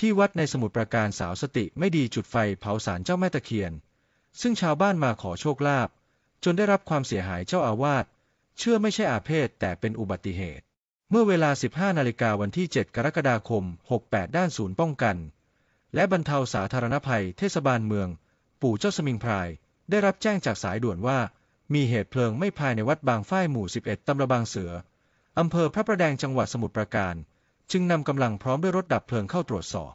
ที่วัดในสมุทรปราการสาวสติไม่ดีจุดไฟเผาสารเจ้าแม่ตะเคียน ซึ่งชาวบ้านมาขอโชคลาภจนได้รับความเสียหายเจ้าอาวาสเชื่อไม่ใช่อาเพศแต่เป็นอุบัติเหตุ เมื่อเวลา 15 นาฬิกาวันที่ 7 กรกฎาคม 68 ด้านศูนย์ป้องกัน และบรรเทาสาธารณภัยเทศบาลเมือง ปู่เจ้าสมิงพราย ได้รับแจ้งจากสายด่วนว่า มีเหตุเพลิงไม้ภายในวัดบางฝ้ายหมู่ 11 ตำบลบางเสืออำเภอพระประแดงจังหวัดสมุทรปราการ จึงนำกำลังพร้อมด้วยรถดับเพลิงเข้าตรวจสอบ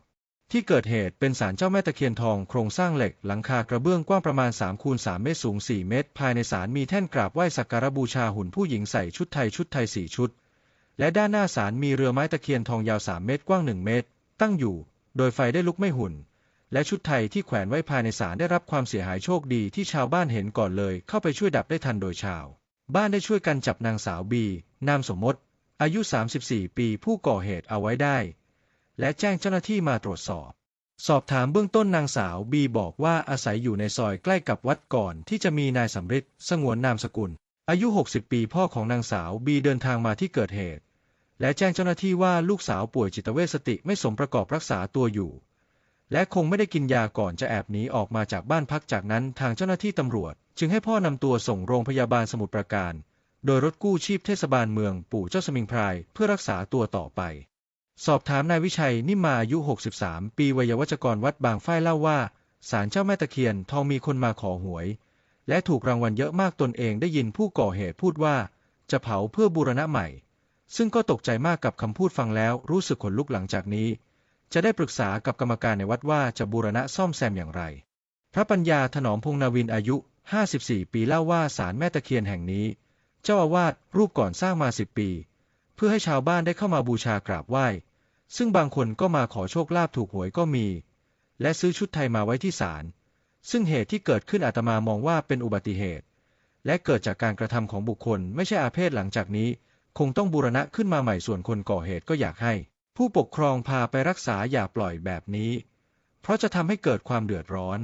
ที่เกิดเหตุเป็นศาลเจ้าแม่ตะเคียนทองโครงสร้างเหล็กหลังคากระเบื้องกว้างประมาณ3คูณ3เมตรสูง 4 เมตร ภายในศาลมีแท่นกราบไหว้สักการบูชาหุ่นผู้หญิงใส่ชุดไทยชุดไทยสี่ชุด และด้านหน้าศาลมีเรือไม้ตะเคียนทองยาว 3 เมตรกว้าง 1 เมตร ตั้งอยู่ โดยไฟได้ลุกไม่หุ่น และชุดไทยที่แขวนไว้ภายในศาลได้รับความเสียหายโชคดีที่ชาวบ้านเห็นก่อนเลย เข้าไปช่วยดับได้ทันโดยชาว บ้านได้ช่วยกันจับนางสาวบี นามสมมติ อายุ 34 ปีผู้ก่อเหตุเอาไว้ได้ และแจ้งเจ้าหน้าที่มาตรวจสอบ สอบถามเบื้องต้นนางสาวบีบอกว่าอาศัยอยู่ในซอยใกล้กับวัดก่อนที่จะมีนายสำริดสงวนนามสกุล อายุ 60 ปีพ่อของนางสาวบีเดินทางมาที่เกิดเหตุ และแจ้งเจ้าหน้าที่ว่าลูกสาวป่วยจิตเวชสติไม่สมประกอบรักษาตัวอยู่ และคงไม่ได้กินยาก่อนจะแอบหนีออกมาจากบ้านพักจากนั้นทางเจ้าหน้าที่ตำรวจ จึงให้พ่อนำตัวส่งโรงพยาบาลสมุทรปราการ โดยรถกู้ชีพเทศบาลเมืองปู่เจ้าสมิงพรายเพื่อรักษาตัวต่อไป สอบถามนายวิชัยนิมาอายุ 63 ปีวัยวัจกรวัดบางฝ้ายเล่าว่าศาลเจ้าแม่ตะเคียนทองมีคนมาขอหวย และถูกรางวัลเยอะมากตนเองได้ยินผู้ก่อเหตุพูดว่า จะเผาเพื่อบูรณะใหม่ ซึ่งก็ตกใจมากกับคำพูดฟังแล้วรู้สึกขนลุกหลังจากนี้ จะได้ปรึกษากับกรรมการในวัดว่าจะบูรณะซ่อมแซมอย่างไร พระปัญญาถนอมพงนาวินอายุ 54 ปีเล่าว่าศาลแม่ตะเคียนแห่งนี้ เจ้าอาวาสรูปก่อนสร้างมา10ปี เพื่อให้ชาวบ้านได้เข้ามาบูชากราบไหว้ ซึ่งบางคนก็มาขอโชคลาภถูกหวยก็มี และซื้อชุดไทยมาไว้ที่ศาลซึ่งเหตุที่เกิดขึ้นอาตมามองว่าเป็นอุบัติเหตุ และเกิดจากการกระทำของบุคคลไม่ใช่อาเพศหลังจากนี้ คงต้องบูรณะขึ้นมาใหม่ส่วนคนก่อเหตุก็อยากให้ ผู้ปกครองพาไปรักษาอย่าปล่อยแบบนี้ เพราะจะทำให้เกิดความเดือดร้อน